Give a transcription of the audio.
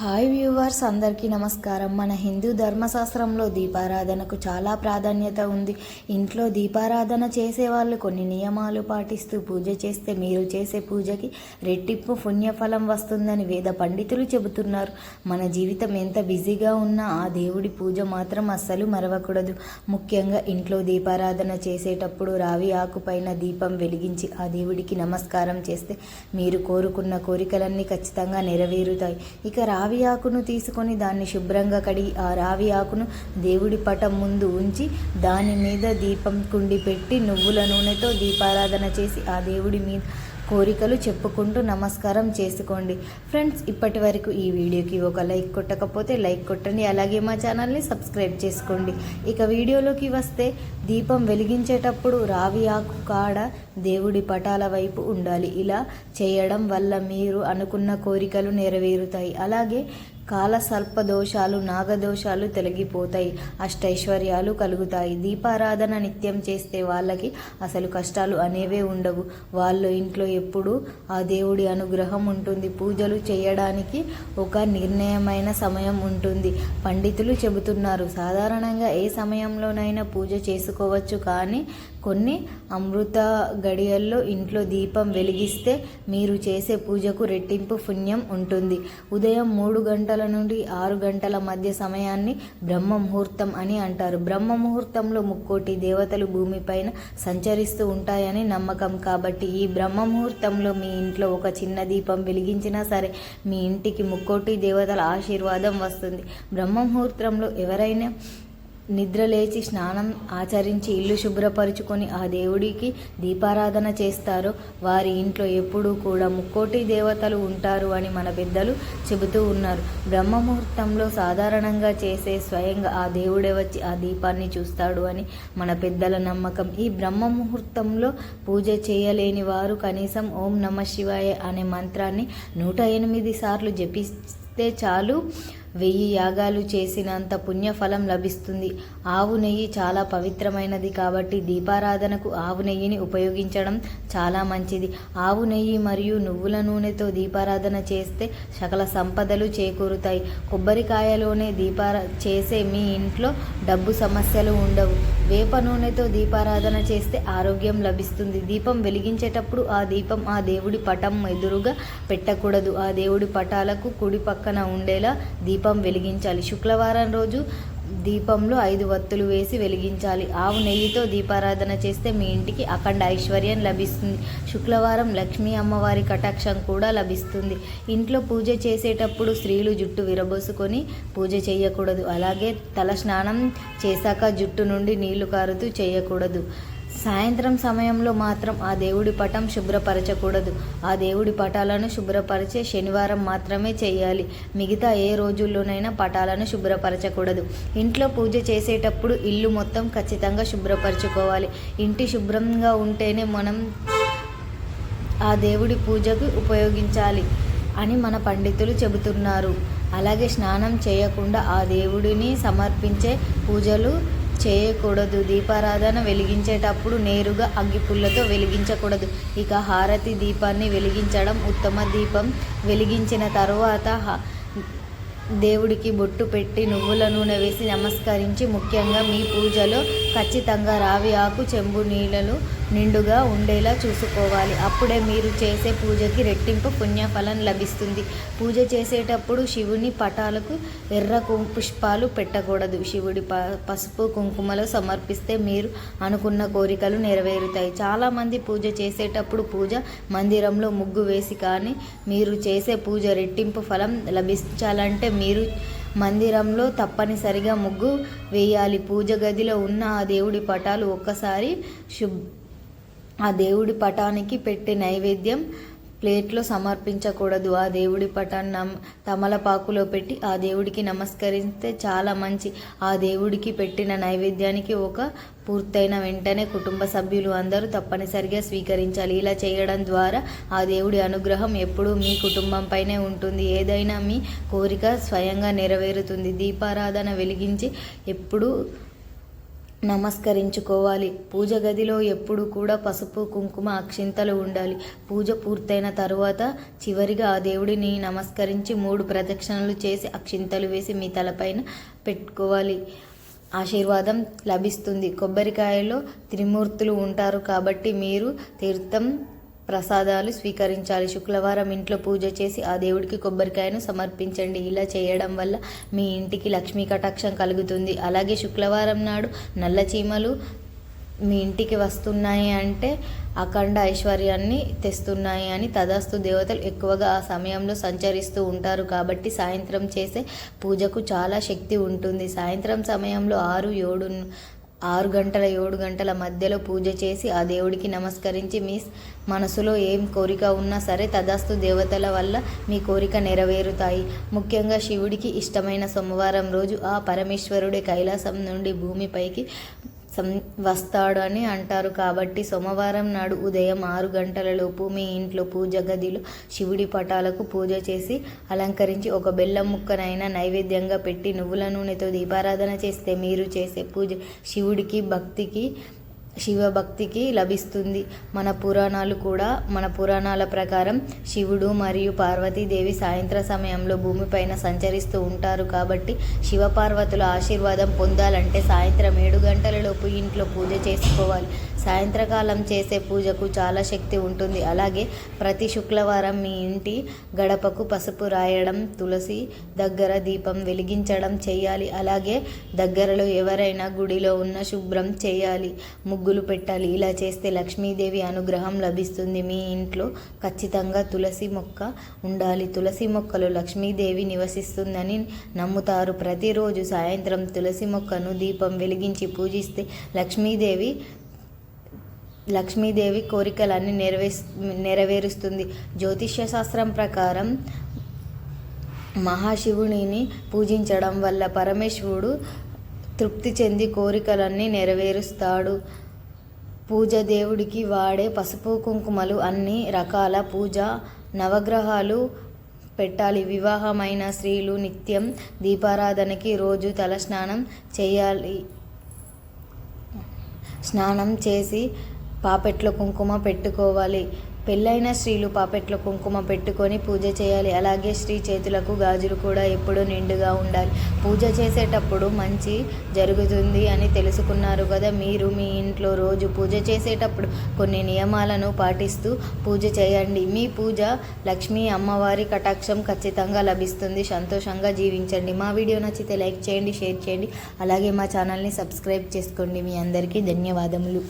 Hi viewers అందరికీ నమస్కారం. మన హిందూ ధర్మశాస్త్రంలో దీపారాధనకు చాలా ప్రాధాన్యత ఉంది. ఇంట్లో దీపారాధన చేసే వాళ్ళు కొన్ని నియమాలు పాటిస్తూ పూజ చేస్తే మీరు చేసే పూజకి రెట్టింపు పుణ్యఫలం వస్తుందని వేద పండితులు చెబుతున్నారు. మన జీవితం ఎంత బిజీగా ఉన్నా ఆ దేవుడి పూజ మాత్రం అస్సలు మరవకూడదు. ముఖ్యంగా ఇంట్లో దీపారాధన చేసేటప్పుడు రావి ఆకుపైన దీపం వెలిగించి ఆ దేవుడికి నమస్కారం చేస్తే మీరు కోరుకున్న కోరికలన్నీ ఖచ్చితంగా నెరవేరుతాయి. ఇక రావి రావి ఆకును తీసుకొని దాన్ని శుభ్రంగా కడిగి ఆ రావి ఆకును దేవుడి పటం ముందు ఉంచి దాని మీద దీపం కుండి పెట్టి నువ్వుల నూనెతో దీపారాధన చేసి ఆ దేవుడి మీద కోరికలు చెప్పుకుంటూ నమస్కారం చేసుకోండి. ఫ్రెండ్స్ ఇప్పటి వరకు ఈ వీడియోకి ఒక లైక్ కొట్టకపోతే లైక్ కొట్టండి. అలాగే మా ఛానల్ని సబ్స్క్రైబ్ చేసుకోండి. ఇక వీడియోలోకి వస్తే దీపం వెలిగించేటప్పుడు రావి ఆకు కాడ దేవుడి పటాల వైపు ఉండాలి. ఇలా చేయడం వల్ల మీరు అనుకున్న కోరికలు నెరవేరుతాయి. అలాగే కాలసర్ప దోషాలు నాగదోషాలు తొలగిపోతాయి. అష్టైశ్వర్యాలు కలుగుతాయి. దీపారాధన నిత్యం చేస్తే వాళ్ళకి అసలు కష్టాలు అనేవే ఉండవు. వాళ్ళ ఇంట్లో ఎప్పుడు ఆ దేవుడి అనుగ్రహం ఉంటుంది. పూజలు చేయడానికి ఒక నిర్ణయమైన సమయం ఉంటుంది. పండితులు చెబుతున్నారు సాధారణంగా ఏ సమయంలోనైనా పూజ చేసుకోవచ్చు కానీ కొన్ని అమృత గడియల్లో ఇంట్లో దీపం వెలిగిస్తే మీరు చేసే పూజకు రెట్టింపు పుణ్యం ఉంటుంది. ఉదయం మూడు గంటల నుండి ఆరు గంటల మధ్య సమయాన్ని బ్రహ్మ ముహూర్తం అని అంటారు. బ్రహ్మ ముహూర్తంలో ముక్కోటి దేవతలు భూమిపైన సంచరిస్తూ ఉంటాయని నమ్మకం. కాబట్టి ఈ బ్రహ్మ ముహూర్తంలో మీ ఇంట్లో ఒక చిన్న దీపం వెలిగించినా సరే మీ ఇంటికి ముక్కోటి దేవతల ఆశీర్వాదం వస్తుంది. బ్రహ్మ ముహూర్తంలో ఎవరైనా నిద్ర లేచి స్నానం ఆచరించి ఇల్లు శుభ్రపరుచుకొని ఆ దేవుడికి దీపారాధన చేస్తారో. వారి ఇంట్లో ఎప్పుడూ కూడా ముక్కోటి దేవతలు ఉంటారు అని మన పెద్దలు చెబుతూ ఉన్నారు. బ్రహ్మ ముహూర్తంలో సాధారణంగా చేసే స్వయంగా ఆ దేవుడే వచ్చి ఆ దీపాన్ని చూస్తాడు అని మన పెద్దల నమ్మకం. ఈ బ్రహ్మ ముహూర్తంలో పూజ చేయలేని వారు కనీసం ఓం నమ శివాయ అనే మంత్రాన్ని నూట ఎనిమిది సార్లు జపిస్తే చాలు. వెయ్యి యాగాలు చేసినంత పుణ్యఫలం లభిస్తుంది. ఆవు నెయ్యి చాలా పవిత్రమైనది కాబట్టి దీపారాధనకు ఆవు నెయ్యిని ఉపయోగించడం చాలా మంచిది. ఆవు నెయ్యి మరియు నువ్వుల నూనెతో దీపారాధన చేస్తే సకల సంపదలు చేకూరుతాయి. కొబ్బరికాయలోనే దీపార చేసే మీ ఇంట్లో డబ్బు సమస్యలు ఉండవు. వేప నూనెతో దీపారాధన చేస్తే ఆరోగ్యం లభిస్తుంది. దీపం వెలిగించేటప్పుడు ఆ దీపం ఆ దేవుడి పటం ఎదురుగా పెట్టకూడదు. ఆ దేవుడి పటాలకు కుడి పక్కన ఉండేలా దీపం దీపం వెలిగించాలి. శుక్రవారం రోజు దీపంలో ఐదు వత్తులు వేసి వెలిగించాలి. ఆవు నెయ్యితో దీపారాధన చేస్తే మీ ఇంటికి అఖండ ఐశ్వర్యం లభిస్తుంది. శుక్రవారం లక్ష్మీ అమ్మవారి కటాక్షం కూడా లభిస్తుంది. ఇంట్లో పూజ చేసేటప్పుడు స్త్రీలు జుట్టు విరబోసుకొని పూజ చేయకూడదు. అలాగే తల స్నానం చేశాక జుట్టు నుండి నీళ్ళు కారుతూ చేయకూడదు. సాయంత్రం సమయంలో మాత్రం ఆ దేవుడి పటం శుభ్రపరచకూడదు. ఆ దేవుడి పటాలను శుభ్రపరిచే శనివారం మాత్రమే చేయాలి. మిగతా ఏ రోజుల్లోనైనా పటాలను శుభ్రపరచకూడదు. ఇంట్లో పూజ చేసేటప్పుడు ఇల్లు మొత్తం ఖచ్చితంగా శుభ్రపరచుకోవాలి. ఇంటి శుభ్రంగా ఉంటేనే మనం ఆ దేవుడి పూజకు ఉపయోగించాలి అని మన పండితులు చెబుతున్నారు. అలాగే స్నానం చేయకుండా ఆ దేవుడిని సమర్పించే పూజలు చేయకూడదు. దీపారాధన వెలిగించేటప్పుడు నేరుగా అగ్గిపుల్లతో వెలిగించకూడదు. ఇక హారతి దీపాన్ని వెలిగించడం ఉత్తమ దీపం. వెలిగించిన తర్వాత హ- దేవుడికి బొట్టు పెట్టి నువ్వుల నూనె వేసి నమస్కరించి ముఖ్యంగా మీ పూజలో ఖచ్చితంగా రావి ఆకు చెంబు నీళ్ళలు నిండుగా ఉండేలా చూసుకోవాలి. అప్పుడే మీరు చేసే పూజకి రెట్టింపు పుణ్యఫలం లభిస్తుంది. పూజ చేసేటప్పుడు శివుని పటాలకు ఎర్ర పుష్పాలు పెట్టకూడదు. శివుడి ప పసుపు కుంకుమలు సమర్పిస్తే మీరు అనుకున్న కోరికలు నెరవేరుతాయి. చాలామంది పూజ చేసేటప్పుడు పూజ మందిరంలో ముగ్గు వేసి కానీ మీరు చేసే పూజ రెట్టింపు ఫలం లభించాలంటే మీరు మందిరంలో తప్పనిసరిగా ముగ్గు వేయాలి. పూజ గదిలో ఉన్న ఆ దేవుడి పటాలు ఒక్కసారి శుభ్ ఆ దేవుడి పటానికి పెట్టే నైవేద్యం ప్లేట్లో సమర్పించకూడదు. ఆ దేవుడి పటాన్ని నమ్ తమలపాకులో పెట్టి ఆ దేవుడికి నమస్కరిస్తే చాలా మంచి. ఆ దేవుడికి పెట్టిన నైవేద్యానికి ఒక పూర్తయిన వెంటనే కుటుంబ సభ్యులు అందరూ తప్పనిసరిగా స్వీకరించాలి. ఇలా చేయడం ద్వారా ఆ దేవుడి అనుగ్రహం ఎప్పుడూ మీ కుటుంబంపైనే ఉంటుంది. ఏదైనా మీ కోరిక స్వయంగా నెరవేరుతుంది. దీపారాధన వెలిగించి ఎప్పుడూ నమస్కరించుకోవాలి. పూజ గదిలో ఎప్పుడు కూడా పసుపు కుంకుమ అక్షింతలు ఉండాలి. పూజ పూర్తయిన తరువాత చివరిగా ఆ దేవుడిని నమస్కరించి మూడు ప్రదక్షిణలు చేసి అక్షింతలు వేసి మీ తలపైన పెట్టుకోవాలి. ఆశీర్వాదం లభిస్తుంది. కొబ్బరికాయలో త్రిమూర్తులు ఉంటారు కాబట్టి మీరు తీర్థం ప్రసాదాలు స్వీకరించాలి. శుక్రవారం ఇంట్లో పూజ చేసి ఆ దేవుడికి కొబ్బరికాయను సమర్పించండి. ఇలా చేయడం వల్ల మీ ఇంటికి లక్ష్మీ కటాక్షం కలుగుతుంది. అలాగే శుక్రవారం నాడు నల్ల చీమలు మీ ఇంటికి వస్తున్నాయి అంటే అఖండ ఐశ్వర్యాన్ని తెస్తున్నాయి అని తదాస్తు దేవతలు ఎక్కువగా ఆ సమయంలో సంచరిస్తూ ఉంటారు. కాబట్టి సాయంత్రం చేసే పూజకు చాలా శక్తి ఉంటుంది. సాయంత్రం సమయంలో ఆరు ఏడు ఆరు గంటల ఏడు గంటల మధ్యలో పూజ చేసి ఆ దేవుడికి నమస్కరించి మీ మనసులో ఏం కోరిక ఉన్నా సరే తదాస్తు దేవతల వల్ల మీ కోరిక నెరవేరుతాయి. ముఖ్యంగా శివుడికి ఇష్టమైన సోమవారం రోజు ఆ పరమేశ్వరుడే కైలాసం నుండి భూమిపైకి సం వస్తాడు అని అంటారు. కాబట్టి సోమవారం నాడు ఉదయం ఆరు గంటలలోపు మీ ఇంట్లో పూజ గదిలో శివుడి పటాలకు పూజ చేసి అలంకరించి ఒక బెల్లం ముక్కనైనా నైవేద్యంగా పెట్టి నువ్వుల నూనెతో దీపారాధన చేస్తే మీరు చేసే పూజ శివుడికి భక్తికి శివభక్తికి లభిస్తుంది. మన పురాణాలు కూడా మన పురాణాల ప్రకారం శివుడు మరియు పార్వతీదేవి సాయంత్ర సమయంలో భూమిపైన సంచరిస్తూ ఉంటారు కాబట్టి శివపార్వతుల ఆశీర్వాదం పొందాలంటే సాయంత్రం ఏడు గంటలలోపు ఇంట్లో పూజ చేసుకోవాలి. సాయంత్రకాలం చేసే పూజకు చాలా శక్తి ఉంటుంది. అలాగే ప్రతి శుక్రవారం మీ ఇంటి గడపకు పసుపు రాయడం తులసి దగ్గర దీపం వెలిగించడం చేయాలి. అలాగే దగ్గరలో ఎవరైనా గుడిలో ఉన్న శుభ్రం చేయాలి. ముగ్గులు పెట్టాలి. ఇలా చేస్తే లక్ష్మీదేవి అనుగ్రహం లభిస్తుంది. మీ ఇంట్లో ఖచ్చితంగా తులసి మొక్క ఉండాలి. తులసి మొక్కలో లక్ష్మీదేవి నివసిస్తుందని నమ్ముతారు. ప్రతిరోజు సాయంత్రం తులసి మొక్కను దీపం వెలిగించి పూజిస్తే లక్ష్మీదేవి లక్ష్మీదేవి కోరికలన్నీ నెరవే నెరవేరుస్తుంది. జ్యోతిష్య శాస్త్రం ప్రకారం మహాశివునిని పూజించడం వల్ల పరమేశ్వరుడు తృప్తి చెంది కోరికలన్నీ నెరవేరుస్తాడు. పూజ దేవుడికి వాడే పసుపు కుంకుమలు అన్ని రకాల పూజ నవగ్రహాలు పెట్టాలి. వివాహమైన స్త్రీలు నిత్యం దీపారాధనకి రోజు తలస్నానం చేయాలి. స్నానం చేసి పాపెట్లో కుంకుమ పెట్టుకోవాలి. పెళ్ళైన స్త్రీలు పాపెట్లో కుంకుమ పెట్టుకొని పూజ చేయాలి. అలాగే స్త్రీ చేతులకు గాజులు కూడా ఎప్పుడూ నిండుగా ఉండాలి. పూజ చేసేటప్పుడు మంచి జరుగుతుంది అని తెలుసుకున్నారు కదా. మీరు మీ ఇంట్లో రోజు పూజ చేసేటప్పుడు కొన్ని నియమాలను పాటిస్తూ పూజ చేయండి. మీ పూజ లక్ష్మీ అమ్మవారి కటాక్షం ఖచ్చితంగా లభిస్తుంది. సంతోషంగా జీవించండి. మా వీడియో నచ్చితే లైక్ చేయండి షేర్ చేయండి. అలాగే మా ఛానల్ని సబ్స్క్రైబ్ చేసుకోండి. మీ అందరికీ ధన్యవాదములు.